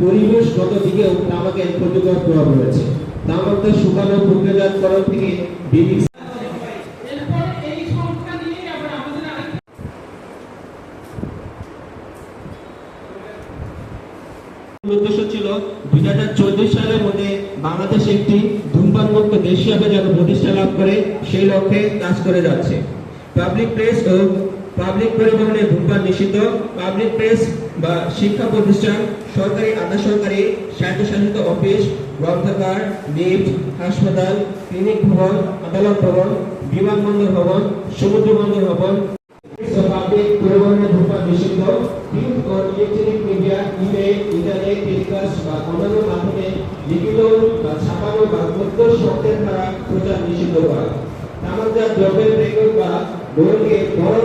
পরিবেশগত দিকেও তামাকের ক্ষতিকর প্রভাব রয়েছে। তামাককে শুকানো প্রক্রিয়াজাতকরণ থেকে উদ্দেশ্য ছিল দুই হাজার চল্লিশ সালের মধ্যে বাংলাদেশ একটি ধূমপান মুক্ত দেশ হিসাবে যেন প্রতিষ্ঠা লাভ করে সেই লক্ষ্যে কাজ করে যাচ্ছে। পাবলিক প্লেস ও পাবলিক পরিবহনে ধূমপান নিষিদ্ধ পাবলিক প্লেস বা শিক্ষা প্রতিষ্ঠান, সরকারি আধা সরকারি স্বায়ত্তশাসিত অফিস, গ্রন্থাগার, লিফট, হাসপাতাল, ক্লিনিক ভবন, আদালত ভবন, বিমানবন্দর ভবন সমুদ্র বন্দর ভবন পাবলিক পরিবহনে ধূমপান নিষিদ্ধ electronic media email internet telecast বা অন্যান্য মাধ্যমে লিখিত বা ছাপানো বা শব্দের দ্বারা প্রচার নিষিদ্ধ করা। তামাকজাত দ্রব্যের বা গ্রহণকে বড়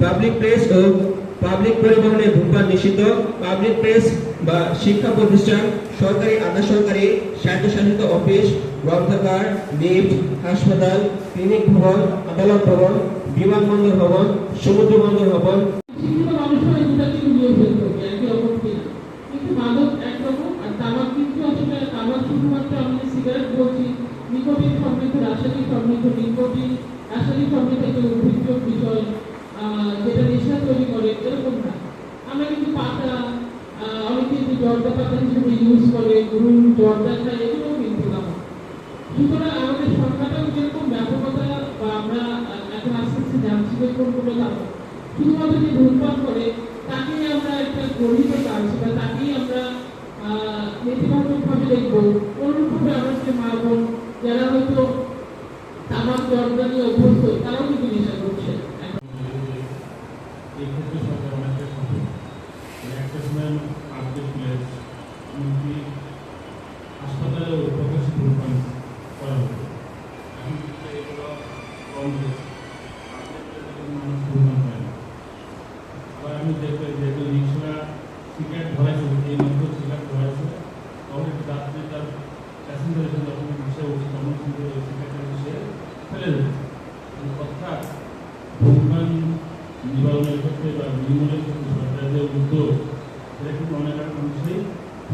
পাবলিক প্লেস ও পাবলিক পরিবহনে ধূমপান নিষিদ্ধ। পাবলিক প্লেস বা শিক্ষা প্রতিষ্ঠান, সরকারি আধা সরকারি স্বায়ত্তশাসিত অফিস, গ্রন্থাগার, লিফট, হাসপাতাল, ক্লিনিক ভবন, আদালত ভবন, বিমানবন্দর ভবন সমুদ্র বন্দর ভবন নিকোটিন সমৃদ্ধ, রাসায়নিক সমৃদ্ধ নিকোটিন রাসায়নিক সমৃদ্ধ একটা উদ্ভিজ্জ বিষয় আহ, যেটা নেশা তৈরি করে এরকম না আমরা কিন্তু পাতা আহ, অনেকে কিন্তু জর্দা পাতা হিসেবে ইউজ করে গুরুন জর্দা এগুলো কিন্তু না সুতরাং আমাদের সংখ্যাটাও যেরকম ব্যাপকতা বা আমরা এখন আস্তে আস্তে জানছি যে কোনগুলো তামাক শুধুমাত্র যে ধূমপান করে, তাকেই আমরা একটা গর্বিত কাজ বা তাকেই আমরা আহ, নেতিবাচকভাবে দেখব অনুরূপভাবে আমরা যে মা বোন যারা হয়তো তামাক জর্দা নিয়ে অভ্যস্ত তারাও কিন্তু নেশা করছে এখন এই ক্ষেত্রে সরকার অনেকটা সফল মানে একটা সময় পাবলিক প্লেস এমনকি হাসপাতালেও প্রকাশ্যে ধূমপান করা হতো এখন কিন্তু এগুলো কম হয়েছে পাবলিক প্লেসে মানুষ ধূমপান করে না আবার আমি দেখবেন যে একটা রিক্সা সিগারেট ধরাইছে, এই মাত্র সিগারেট ধরাইছে। তখন রাত্রে তার প্যাসেঞ্জার জন্য যখন রিক্সা উঠছে তখন কিন্তু ওই সিগারেটটা বিষয়ে ফেলে দেবে। অর্থাৎ ধূমপান নিবারণের ক্ষেত্রে বা নির্মূলের ক্ষেত্রে সরকারের যে উদ্যোগ, সেটা কিন্তু অনেক মানুষই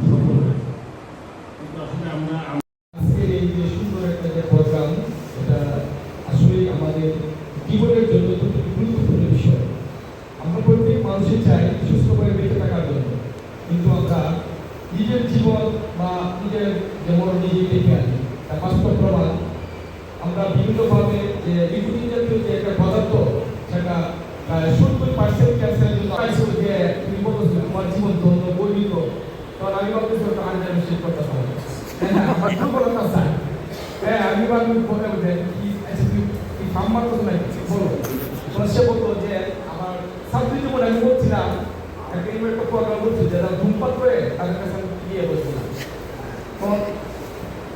সফল হয়েছে। কিন্তু আসলে আমরা আজকের এই যে সুন্দর একটা যে প্রোগ্রাম এটা আসলে আমাদের জীবনের জন্য খুব গুরুত্বপূর্ণ বিষয় আমরা প্রত্যেক মানুষই চাই সুস্থ করে বেঁচে থাকার জন্য কিন্তু আমরা নিজের জীবন বা নিজের যেমন নিজে দেখে আনি তার বাস্তব প্রমাণ আমরা বিভিন্নভাবে যে নিকোটিন জাতীয় যে একটা পদার্থ, সেটা সত্তর পার্সেন্ট ক্যান্সারের জন্য আইসো যে তুমি বলছো তোমার জীবন ধন্য, গর্বিত। তখন আমি ভাবতেছি, ওটা আন্ডার শেষ করতে পারব হ্যাঁ স্যার হ্যাঁ আমি ভাবি বলে বলে কি আচ্ছা তুই তুই ফার্মার কথা নাই বলো তখন সে বলতো যে আমার ছাত্রী জীবনে আমি বলছিলাম একটা এমন একটা প্রোগ্রাম বলছে যে যারা ধূমপান করে তাদের কাছে আমি গিয়ে বলছিলাম তখন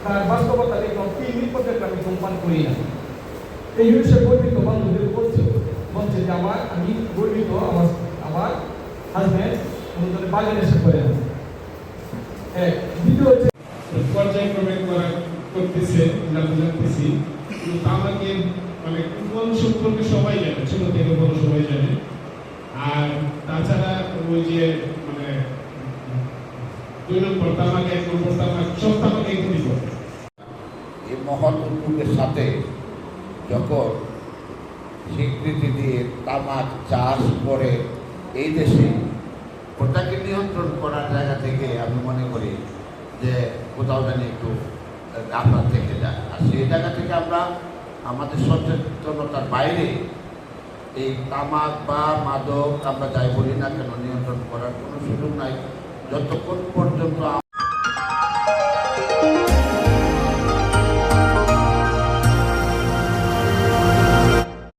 তার বাস্তবতা দেখলাম তিন পর্যন্ত আমি ধূমপান করি না। এই বিষয়ে গর্বিত বান্ধবীর বলছে বলছে যে আমার, আমি গর্বিত আমার আমার হাজব্যান্ড কোনোদিন বাজে নেশা করে না দ্বিতীয় হচ্ছে পর্যায়ক্রমে করা করতেছে জানতেছি আমাকে মানে কোন সম্পর্কে সবাই জানে ছোট থেকে বড় সবাই জানে। আর তাছাড়া ওই যে মানে দুই নম্বর তামাকে এক নম্বর তামাক সব তামাকে ক্ষতি করে এই মহৎ উদ্যোগের সাথে যখন স্বীকৃতি দিয়ে তামাক চাষ করে এই দেশে ওটাকে নিয়ন্ত্রণ করার জায়গা থেকে আমি মনে করি যে কোথাও জানি একটু গাফা থেকে যায়। আর সেই জায়গা থেকে আমরা আমাদের সচেতনতার বাইরে এই তামাক বা মাদক আমরা যাই বলি না কেন, নিয়ন্ত্রণ করার কোনো সুযোগ নাই। যতক্ষণ পর্যন্ত